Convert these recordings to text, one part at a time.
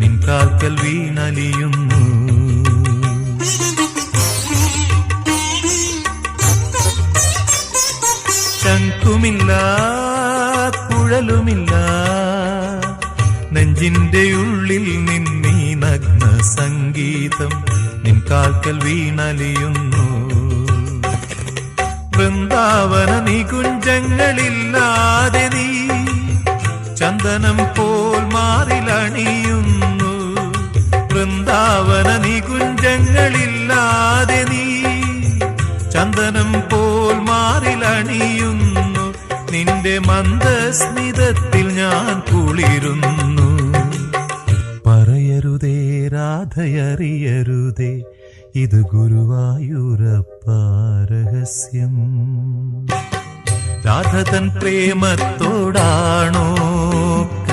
നിൻ കാൽക്കൽ വീണലിയുന്നു. ശംഖുമില്ല കുഴലുമില്ല നെഞ്ചിന്റെ ഉള്ളിൽ നിന്നീ നഗ്ന സംഗീതം നിൻകാൽക്കൽ വീണലിയുന്നു. വൃന്ദാവന നികുഞ്ചങ്ങളില്ലാതെ നീ ചന്ദനം പോൽ മാറിലണിയുന്നു വൃന്ദാവന നികുഞ്ചങ്ങളില്ലാതെ നീ ചന്ദനം പോൽ മാറിലണിയുന്നു. നിന്റെ മന്ദസ്മിതത്തിൽ ഞാൻ കുളിരുന്നു. പറയരുതേ രാധയറിയരുതേ ഇത് ഗുരുവായൂരപ്പ രഹസ്യം. രാധതൻ പ്രേമത്തോടാണോ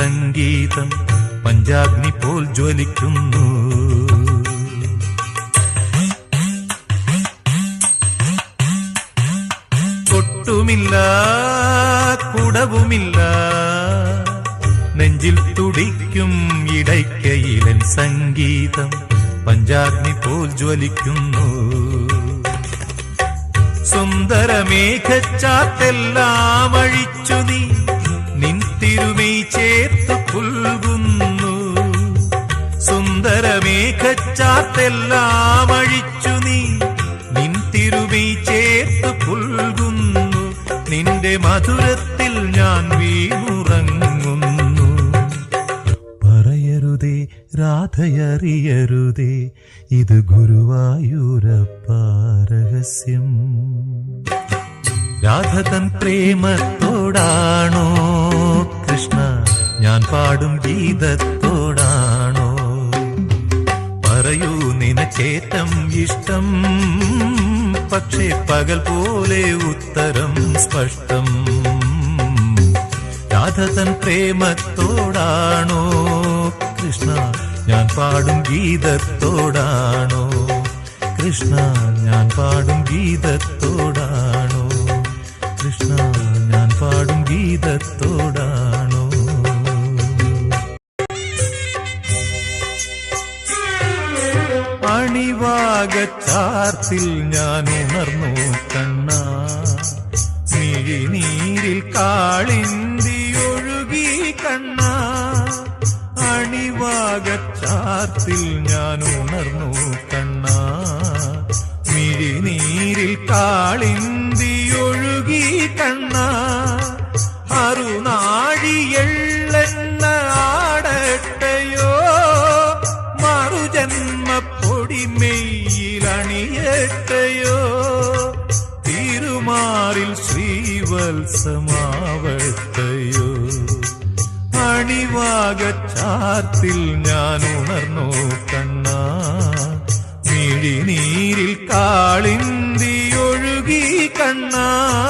സംഗീതം പഞ്ചാഗ്നി പോൽ ജ്വലിക്കുന്നു. കൊട്ടുമില്ല കുടവുമില്ല. നെഞ്ചിൽ തുടിക്കും ഇടയ്ക്കയിലൻ സംഗീതം പഞ്ചാഗ്നി പോൽ ജ്വലിക്കുന്നു. സുന്ദരമേഘച്ചാത്തെല്ലാം അഴിച്ചു നീ. നിൻ തിരുമൈ ചേർത്തു പുൽകുന്നു. സുന്ദരമേഘച്ചാത്തെല്ലാം അഴിച്ചു നീ. നിൻ തിരുമൈ ചേർത്തു പുൽകുന്നു. നിന്റെ മധുരത്തിൽ ഞാൻ വീണുറങ്ങുന്നു. പറയരുതേ രാധയറിയരുതേ ഇത് ഗുരുവായൂരപ്പ രഹസ്യം. രാധതൻ പ്രേമത്തോടാണോ കൃഷ്ണ? ഞാൻ പാടും ഗീതത്തോടാണോ? പറയൂ നിനക്കേറ്റം ഇഷ്ടം. പക്ഷേ പകൽ പോലെ ഉത്തരം സ്പഷ്ടം. രാധ തൻ പ്രേമത്തോടാണോ കൃഷ്ണ? ഞാൻ പാടും ഗീതത്തോടാണോ? കൃഷ്ണ ഞാൻ പാടും ഗീതത്തോടാണോ? കൃഷ്ണ ഞാൻ പാടും ഗീതത്തോടാണോ? അണിവാകച്ചാർത്തിൽ ഞാൻ ഉണർന്നു കണ്ണ. മിഴിനീരിൽ കാളിന്തി ഒഴുകി കണ്ണ. അണിവാകച്ചാർത്തിൽ ഞാൻ ഉണർന്നു കണ്ണ. മിഴിനീരിൽ കാളിന്തി കാളിന്തി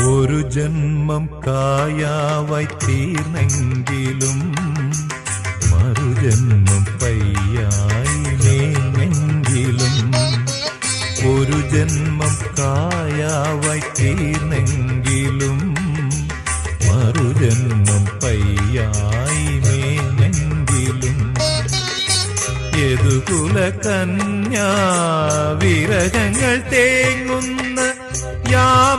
ജന്മം കായാവായി തീർന്നെങ്കിലും മറുജന്മം പയ്യായി മേഞ്ഞെങ്കിലും ഒരു ജന്മം കായാവായി തീർന്നെങ്കിലും മറുജന്മം പയ്യായി മേഞ്ഞെങ്കിലും യദുകുല കന്യാ വിരഹങ്ങൾ തേങ്ങുന്ന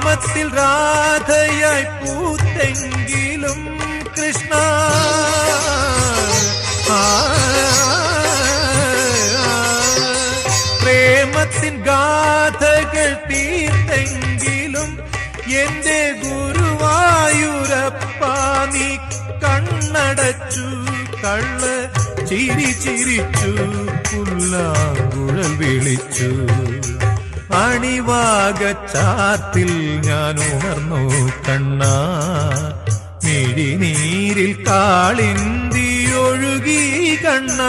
യാമത്തിൽ രാധയായി പൂത്തെങ്കിലും കൃഷ്ണ. പ്രേമത്തിൻ ഗാഥകൾ തീർത്തെങ്കിലും എന്റെ ഗുരുവായൂരപ്പ നീ കണ്ണടച്ചു കള്ള് ചിരി ചിരിച്ചു പുല്ലാങ്കുഴൽ വിളിച്ചു. അണിവാകച്ചാത്തിൽ ഞാൻ ഉണർന്നു കണ്ണ. മിഴിനീരിൽ കാളിന്തി ഒഴുകി കണ്ണ.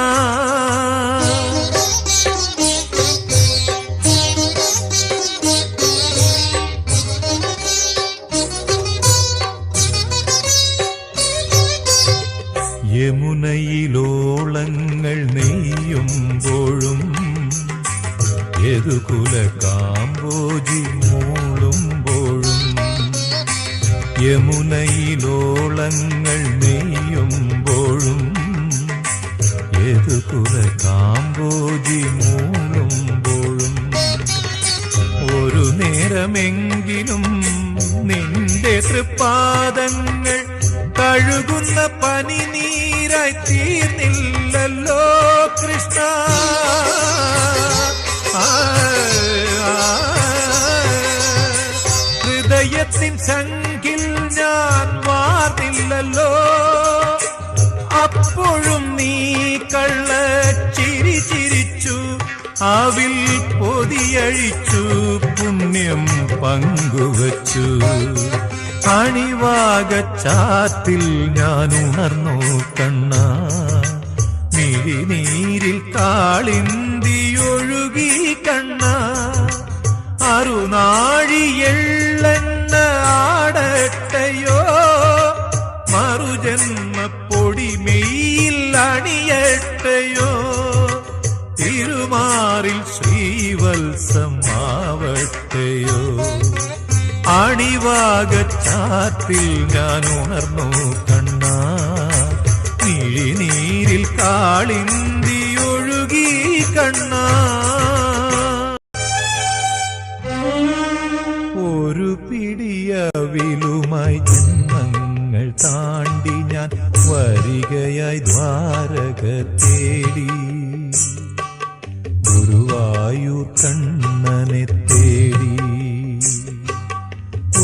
കാമ്പോജി മൂളുമ്പോഴും ഒരു നേരമെങ്കിലും നിന്റെ തൃപ്പാദങ്ങൾ കഴുകുന്ന പനി നീരായി തീർന്നില്ലല്ലോ കൃഷ്ണ. ഹൃദയത്തിൻ സംഖിൽ ഞാൻ വാർന്നില്ലല്ലോ അപ്പോഴും നീ കള്ള അവിൽ പൊതിയഴിച്ചു പുണ്യം പങ്കുവച്ചു. അണിവാകച്ചാത്തിൽ ഞാൻ ഉണർന്നു കണ്ണ. മിഴിനീരിൽ കാളിന്തിയൊഴുകി കണ്ണ. അറുനാഴി എള്ളെണ്ണ ആടട്ടയോ മറുജന്മപ്പൊടി മെയ്യിൽ അണിയട്ടയോ. തിരുമാറിൽ ശ്രീവത്സമാവട്ടെയോ. അണിവാകച്ചാത്തിൽ ഞാൻ ഉണർന്നു കണ്ണ. നീരിൽ കാളിന്തിയൊഴുകി കണ്ണ. ഒരു പിടിയവിലുമായി ജന്മങ്ങൾ താണ്ടി ഞാൻ വരികയായി ദ്വാരക തേടി. ഗുരുവായൂർ കണ്ണനെ തേടി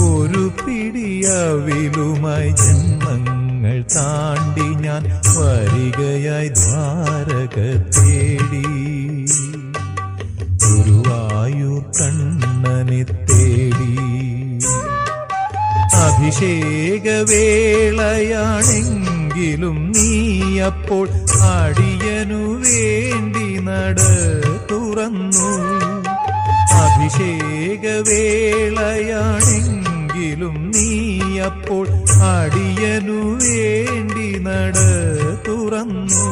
ഒരു പിടിയവിലുമായി ജന്മങ്ങൾ താണ്ടി ഞാൻ വരികയായി ദ്വാരക തേടി. ഗുരുവായൂർ കണ്ണനെ തേടി. അഭിഷേകവേളയാണെങ്കിലും നീ അപ്പോൾ അടിയനു വേണ്ടി നട തുറന്നു. അഭിഷേകവേളയാണെങ്കിലും നീ അപ്പോൾ അടിയനു വേണ്ടി നട തുറന്നു.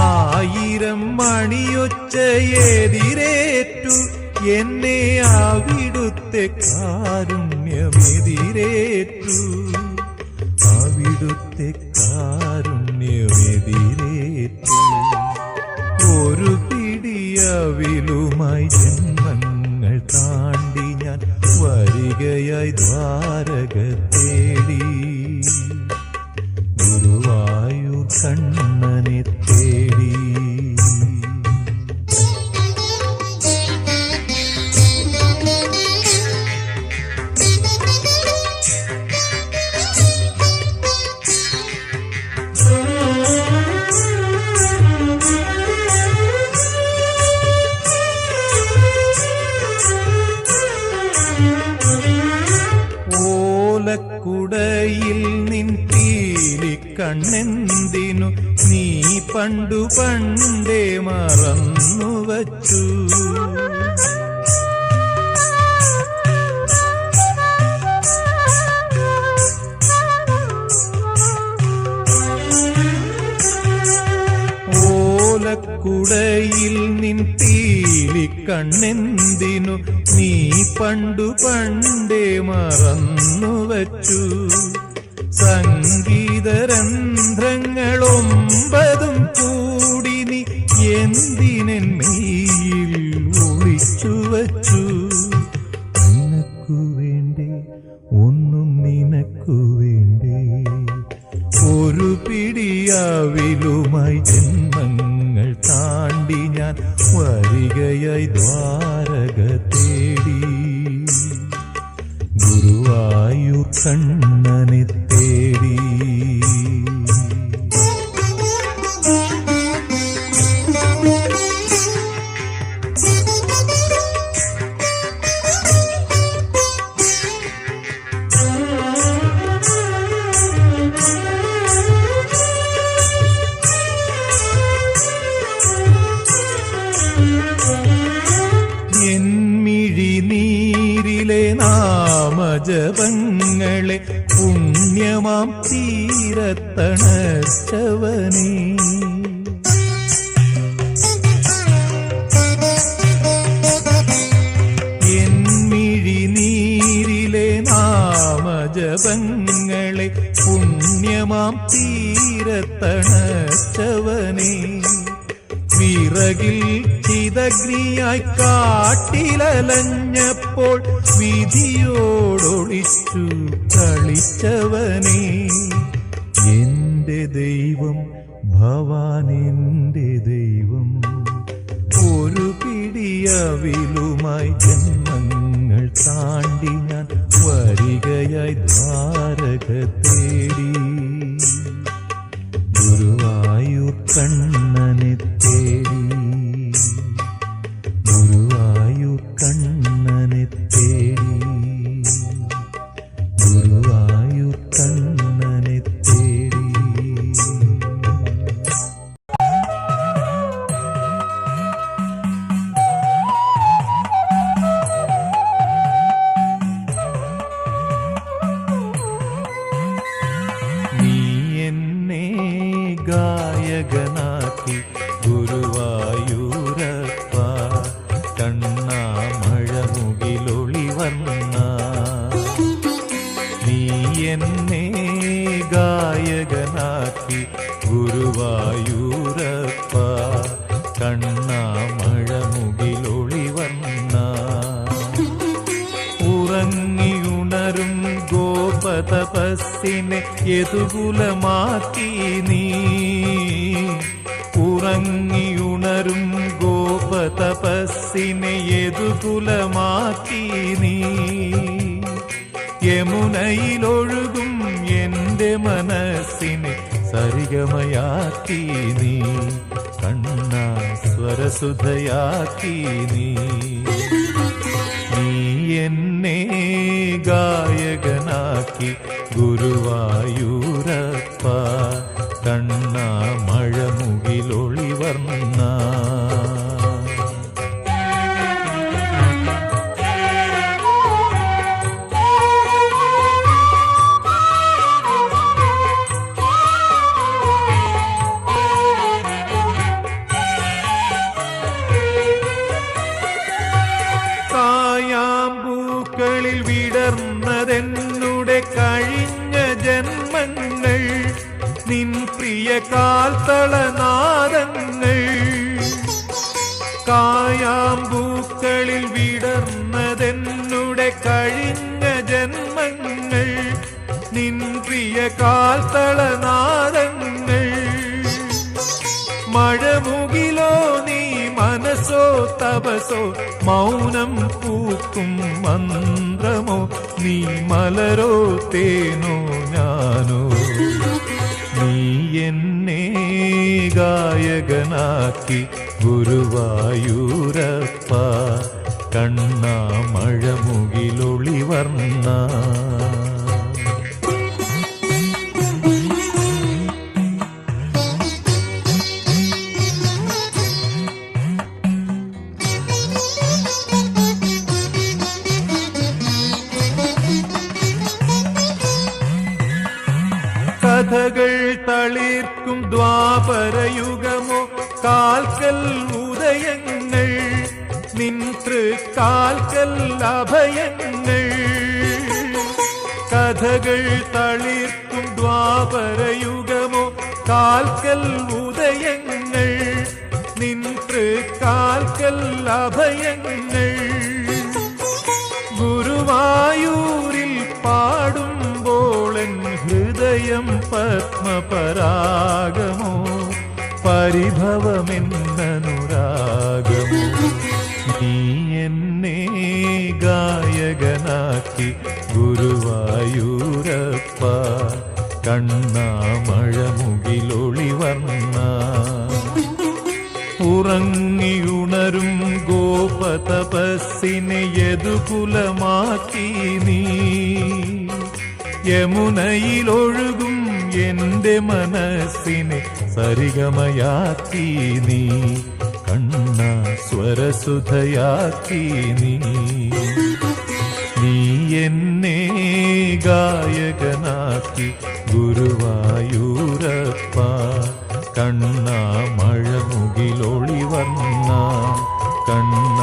ആയിരം മണിയൊച്ചയെതിരേറ്റു എന്നെ അവിടുത്തെ കാരുണ്യമെതിരേറ്റു. അവിടുത്തെ കാരുണ്യമെതിരേറ്റു ഒരു പിടിയവിലുമായി ജന്മങ്ങൾ താണ്ടി ഞാൻ വരികയായി ദ്വാരക തേടി ഗുരുവായൂർ കണ്ണനെ തേടി തീലിക്കണ്ണെന്തിനു നീ പണ്ടു പണ്ടേ മറന്നു വച്ചു സംഗീതരന്ധ്രങ്ങളൊമ്പതും കൂടി നീ എന്തിനെൻ മെയ്യിൽ ഒളിച്ചു വച്ചു ഒന്നും നിനക്കു ഒരു പിടിയാവിലുമായി ജന്മങ്ങൾ താണ്ടി ഞാൻ വരികയായി ദ്വാരക തേടി. ഗുരുവായൂർ കണ്ണനെ തേടി. പുണ്യമാം തീരത്തണച്ചവനേ. ജപങ്ങളെ പുണ്യമാം തീരത്തണച്ചവനേ. വിറകിൽ ചിതഗ്നിയായി കാട്ടിലലഞ്ഞപ്പോൾ വിധിയോടൊളിച്ചു കളിച്ചവനേ എന്റെ ദൈവം ഭവാൻ എന്റെ ദൈവം ഒരു പിടിയവിലുമായി ജന്മങ്ങൾ താണ്ടി ഞാൻ വരികയായി ധാരക തേടി. ഗുരുവായൂർ കണ്ണനെ തേടി ഗുരുവായൂരപ്പ കണ്ണാമഴമുകിലൊളി വന്ന ഉറങ്ങിയുണരും ഗോപതപസ്സിനെ യതുകുലമാക്കി നീ. ഉറങ്ങിയുണരും ഗോപതപസ്സിനെ യതുകുലമാക്കി നീ. യമുനയിലൊഴുകും എന്റെ മനസ്സിനെ സരിഗമയാക്കി നീ കണ്ണ സ്വരസുധയാക്കി നീ. നീ എന്നെ ഗായകനാക്കി ഗുരുവായൂരപ്പ കണ്ണ മഴമുകിലൊളി കാൽത്തളനാദങ്ങൾ കായാമ്പൂക്കളിൽ വിടർന്നതെന്നുടെ കഴിഞ്ഞ ജന്മങ്ങൾ നിൻ പ്രിയ കാൽത്തളനാദങ്ങൾ. മഴമുകിലോ നീ മനസ്സോ തപസോ മൗനം പൂക്കും മന്ത്രമോ നീ മലരോ തേനോ ഞാനോ. നീ എന്നെ ഗായകനാക്കി ഗുരുവായൂരപ്പ. കണ്ണ கந்தகள் தளிர்க்கும் துவாபரயுகமோ கால்கல் உதயங்கள் நின்று கால்கல் அபயங்கள். கதகள் தளிர்க்கும் துவாபரயுகமோ கால்கல் உதயங்கள் நின்று கால்கல் அபயங்கள். குருவாயூர் യദുകുലമാക്കി നീ. യമുനയിലൊഴുകും എന്റെ മനസ്സിനെ സരിഗമയാക്കി നീ. കണ്ണ സ്വരസുധയാക്കി നീ. നീ എന്നെ ഗായകനാക്കി ഗുരുവായൂരപ്പ. കണ്ണ മഴമുകിലൊളി വന്ന. കണ്ണ